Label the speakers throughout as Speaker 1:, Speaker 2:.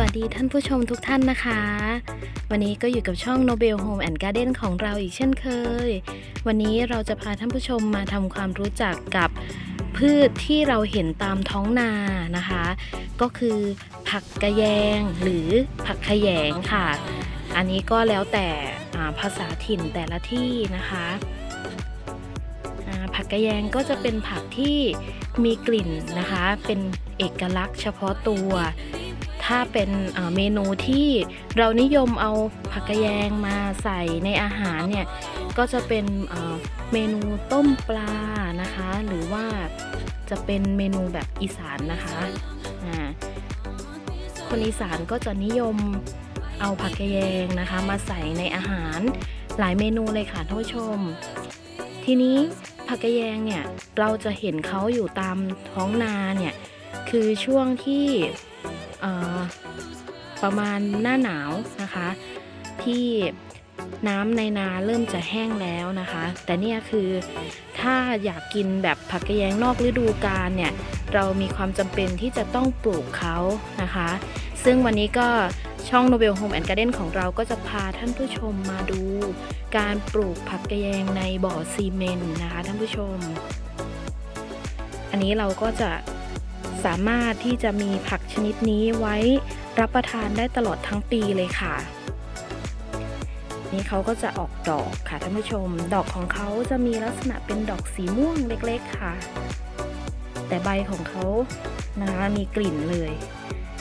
Speaker 1: วัสดีท่านผู้ชมทุกท่านนะคะ วันนี้ก็อยู่กับช่อง Nobel Home and Garden ของเราอีกเช่นเคย วันนี้เราจะพาท่านผู้ชมมาทำความรู้จักกับพืชที่เราเห็นตามท้องนานะคะ ก็คือผักกระแยงหรือผักขยงค่ะ อันนี้ก็แล้วแต่ภาษาถิ่นแต่ละที่นะคะผักกระแยงก็จะเป็นผักที่มีกลิ่นนะคะ เป็นเอกลักษณ์เฉพาะตัว ถ้าเป็นเมนูที่เรานิยมเอาผักกระแยงมาใส่ในอาหารเนี่ย ก็จะเป็นเมนูต้มปลานะคะ หรือว่าจะเป็นเมนูแบบอีสานนะคะคนอีสานก็จะนิยมเอาผักกระแยงนะคะ มาใส่ในอาหารหลายเมนูเลยค่ะท่านผู้ชม ทีนี้ผักกระแยงเนี่ยเราจะเห็นเขาอยู่ตามท้องนาเนี่ยคือช่วงที่ ประมาณหน้าหนาวนะคะ ที่น้ำในนาเริ่มจะแห้งแล้วนะคะ แต่เนี่ยคือถ้าอยากกินแบบผักกระแยงนอกฤดูกาลเนี่ยเรามีความจำเป็นที่จะต้องปลูกเขานะคะ ซึ่งวันนี้ก็ช่อง Nobel Home and Garden ของเราก็จะพาท่านผู้ชมมาดู การปลูกผักกระแยงในบ่อซีเมนต์นะคะท่านผู้ชม อันนี้เราก็จะ สามารถที่จะมีผักชนิดนี้ไว้รับประทานได้ตลอดทั้งปีเลยค่ะ นี่เขาก็จะออกดอกค่ะท่านผู้ชม ดอกของเขาจะมีลักษณะเป็นดอกสีม่วงเล็กๆค่ะ แต่ใบของเขานะคะมีกลิ่นเลย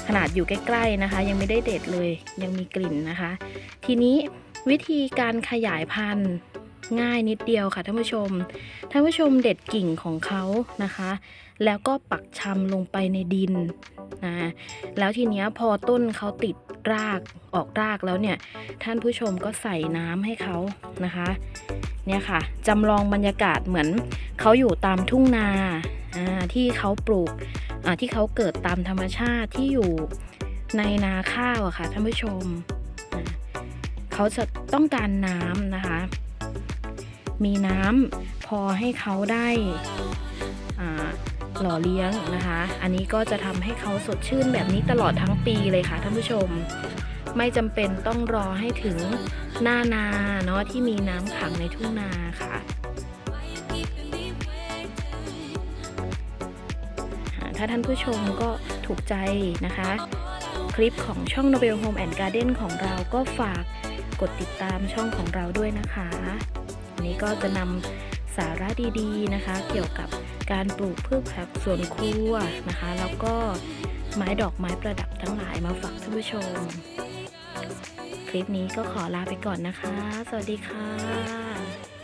Speaker 1: ขนาดอยู่ใกล้ๆนะคะ ยังไม่ได้เด็ดเลยยังมีกลิ่นนะคะ ทีนี้วิธีการขยายพันธุ์ ง่ายนิดเดียวค่ะท่านผู้ชม ท่านผู้ชมเด็ดกิ่งของเขานะคะ แล้วก็ปักชำลงไปในดินนะแล้วทีเนี้ยพอต้นเขาติดรากออกรากแล้วเนี่ย ท่านผู้ชมก็ใส่น้ำให้เขานะคะเนี่ยค่ะจำลองบรรยากาศเหมือนเขาอยู่ตามทุ่งนาที่เขาปลูกที่เขาเกิดตามธรรมชาติที่อยู่ในนาข้าวอะค่ะท่านผู้ชม เขาจะต้องการน้ำนะคะ มีน้ำพอให้เขาได้หล่อเลี้ยงนะคะ อันนี้ก็จะทำให้เขาสดชื่นแบบนี้ตลอดทั้งปีเลยค่ะท่านผู้ชม ไม่จำเป็นต้องรอให้ถึงหน้านาเนาะที่มีน้ำขังในทุ่งนาค่ะถ้าท่านผู้ชมก็ถูกใจนะคะ คลิปของช่อง Nobel Home and Garden ของเราก็ฝากกดติดตามช่องของเราด้วยนะคะ นี้ก็จะนำสาระดีๆนะคะ เกี่ยวกับการปลูกพืชผักสวนครัวนะคะ แล้วก็ไม้ดอกไม้ประดับทั้งหลายมาฝากท่านผู้ชม คลิปนี้ก็ขอลาไปก่อนนะคะ สวัสดีค่ะ